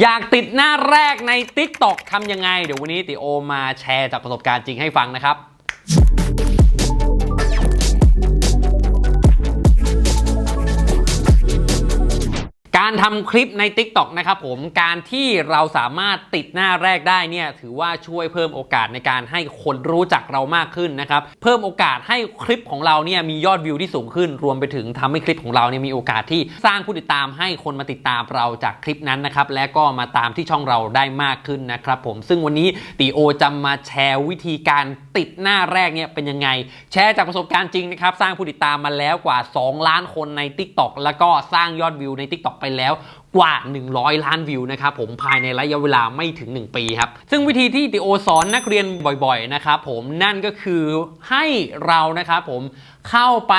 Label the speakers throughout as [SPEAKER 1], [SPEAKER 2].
[SPEAKER 1] อยากติดหน้าแรกใน TikTok ทำยังไง เดี๋ยววันนี้ติโอมาแชร์จากประสบการณ์จริงให้ฟังนะครับ การทำคลิปใน TikTok นะครับผมการที่เราสามารถติดหน้าแรกได้เนี่ยถือว่าช่วยเพิ่มโอกาสในการให้คนรู้จักเรามากขึ้นนะครับเพิ่มโอกาสให้คลิปของเราเนี่ยมียอดวิวที่สูงขึ้น รวมไปถึงทำให้คลิปของเราเนี่ยมีโอกาสที่สร้างผู้ติดตามให้คนมาติดตามเราจากคลิปนั้นนะครับและก็มาตามที่ช่องเราได้มากขึ้นนะครับผมซึ่งวันนี้ตีโอจะมาแชร์วิธีการ ติดหน้าแรกเนี่ยเป็นยังไง แชร์จากประสบการณ์จริงนะครับ สร้างผู้ติดตามมาแล้วกว่า 2 ล้านคนใน TikTok แล้วก็สร้างยอดวิวใน TikTok ไปแล้วกว่า 100 ล้านวิวนะครับผมภายในระยะเวลาไม่ถึง 1 ปีครับ ซึ่งวิธีที่ติโอสอนนักเรียนบ่อยๆนะครับผมนั่นก็คือให้เรานะครับผมเข้าไป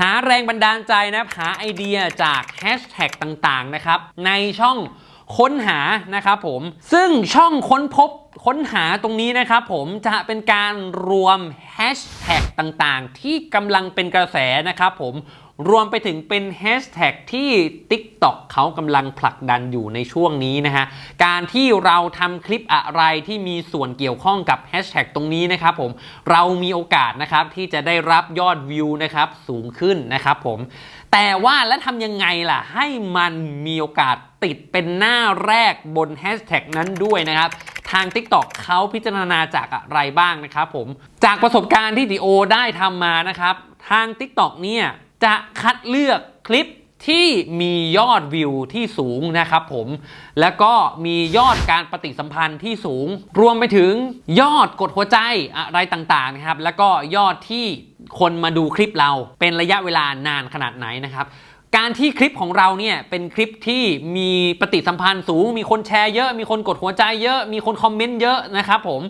[SPEAKER 1] หาแรงบันดาลใจนะหาไอเดียจากแฮชแท็กต่างๆนะครับในช่อง ค้นหานะครับผม ซึ่งช่องค้นพบค้นหาตรงนี้นะครับผมจะเป็นการรวมแฮชแท็กต่างๆ ที่กำลังเป็นกระแสนะครับผม รวมไปถึงเป็นแฮชแท็กที่ TikTok เขากำลังผลักดันอยู่ในช่วงนี้นะฮะ การที่เราทำคลิปอะไรที่มีส่วนเกี่ยวข้องกับแฮชแท็กตรงนี้นะครับผม เรามีโอกาสนะครับที่จะได้รับยอดวิวนะครับสูงขึ้นนะครับผม แต่ว่าแล้วทำยังไงล่ะ ให้มันมีโอกาสติดเป็นหน้าแรกบนแฮชแท็กนั้นด้วยนะครับทาง TikTok เขาพิจารณาจากอะไรบ้างนะครับผม จากประสบการณ์ที่ดิโอได้ทำมานะครับ ทาง TikTok เนี่ย จะคัดเลือกคลิปที่มียอดวิวที่สูงนะครับผมแล้วก็มียอดการปฏิสัมพันธ์ที่สูง รวมไปถึงยอดกดหัวใจอะไรต่างๆนะครับ แล้วก็ยอดที่คนมาดูคลิปเราเป็นระยะเวลานานขนาดไหนนะครับ การที่คลิปของเราเนี่ยเป็นคลิปที่มีปฏิสัมพันธ์สูง มีคนแชร์เยอะ มีคนกดหัวใจเยอะ มีคนคอมเมนต์เยอะนะครับผม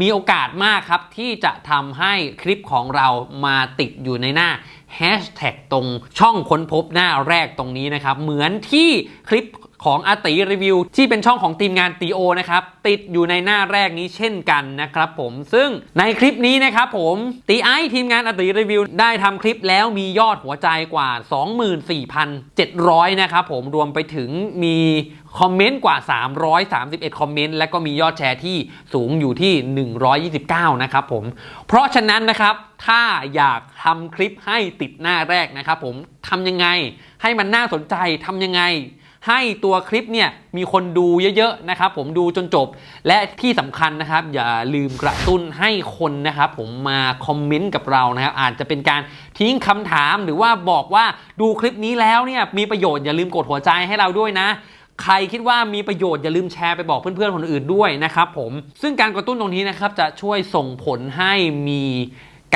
[SPEAKER 1] มีโอกาสมากครับที่จะทำให้คลิปของเรามาติดอยู่ในหน้าแฮชแท็กตรงช่องค้นพบหน้าแรกตรงนี้นะครับ เหมือนที่คลิป ของอาติรีวิว ที่เป็นช่องของทีมงานตีโอนะครับติดอยู่ในหน้าแรกนี้เช่นกันนะครับผมซึ่งในคลิปนี้นะครับผมตีไอทีมงานอาติรีวิว ได้ทำคลิปแล้วมียอดหัวใจกว่า 24,700 นะครับผมรวมไปถึงมีคอมเมนต์กว่า 331 คอมเมนต์ และก็มียอดแชร์ที่สูงอยู่ที่ 129 นะครับผม เพราะฉะนั้นนะครับ ถ้าอยากทำคลิปให้ติดหน้าแรกนะครับผม ทำยังไง ให้มันน่าสนใจ ทำยังไง ให้ตัวคลิปเนี่ยมีคนดูเยอะๆนะครับผมดูจนจบ และที่สำคัญนะครับอย่าลืมกระตุ้นให้คนนะครับผมมาคอมเมนต์กับเรานะครับอาจจะเป็นการทิ้งคำถามหรือว่าบอกว่าดูคลิปนี้แล้วเนี่ยมีประโยชน์อย่าลืมกดหัวใจให้เราด้วยนะใครคิดว่ามีประโยชน์อย่าลืมแชร์ไปบอกเพื่อนๆคนอื่นด้วยนะครับผมซึ่งการกระตุ้นตรงนี้นะครับจะช่วยส่งผลให้มี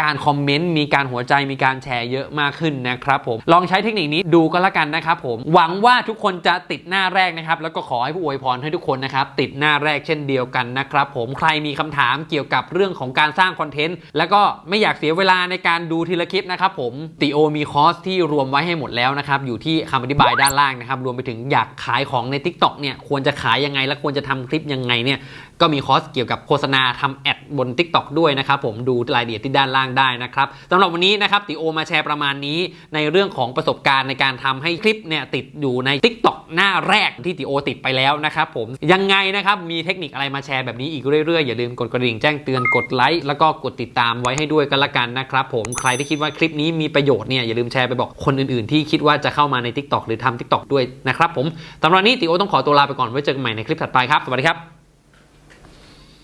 [SPEAKER 1] การคอมเมนต์มีการหัวใจมีการแชร์เยอะมากขึ้นนะครับผมลองใช้เทคนิคนี้ดูก็แล้วกันนะครับผมหวังว่าทุกคนจะติดหน้าแรกนะครับแล้วก็ขอให้ผู้อวยพรให้ทุกคนนะครับติดหน้าแรกเช่นเดียวกันนะครับผมใครมีคำถามเกี่ยวกับเรื่องของการสร้างคอนเทนต์แล้วก็ไม่อยากเสียเวลาในการดูทีละคลิปนะครับผมติโอมีคอร์สที่รวมไว้ให้หมดแล้วนะครับอยู่ที่คำอธิบายด้านล่างนะครับรวมไปถึงอยากขายของใน Tik t o อกเนี่ยควรจะขายยังไงและควรจะทำคลิปยังไงเนี่ยก็มีคอร์สเกี่ยวกับโฆษณาทำแอดบน Tik t o อกด้วยนะครับผมดูรายละเอียดที่ด้านล่างได้นะครับสำหรับวันนี้นะครับติโอมาแชร์ประมาณนี้ในเรื่องของประสบการณ์ในการทำให้คลิปเนี่ยติดอยู่ใน Tik t o อกหน้าแรกที่ติโอติดไปแล้วนะครับผมยังไงนะครับมีเทคนิคอะไรมาแชร์แบบนี้อีกเรื่อยๆ อย่าลืมกดกระดิ่งแจ้งเตือนกดไลค์แล้วก็กดติดตามไว้ให้ด้วยกันละกันนะครับผมใครที่คิดว่าคลิปนี้มีประโยชน์เนี่ยอย่าลืมแชร์ไปบอกคนอื่นๆ ที่คิดว่าจะเข้ามาใน Tik t o อกหรือทำ Tik t o อกด้วยนะครับผมสำหรับวันนี้ติโอต้องขอตัวลาไปก่อนไว้เจอกันใหม่ในคลิปถัดไปครับสวัสดีครับ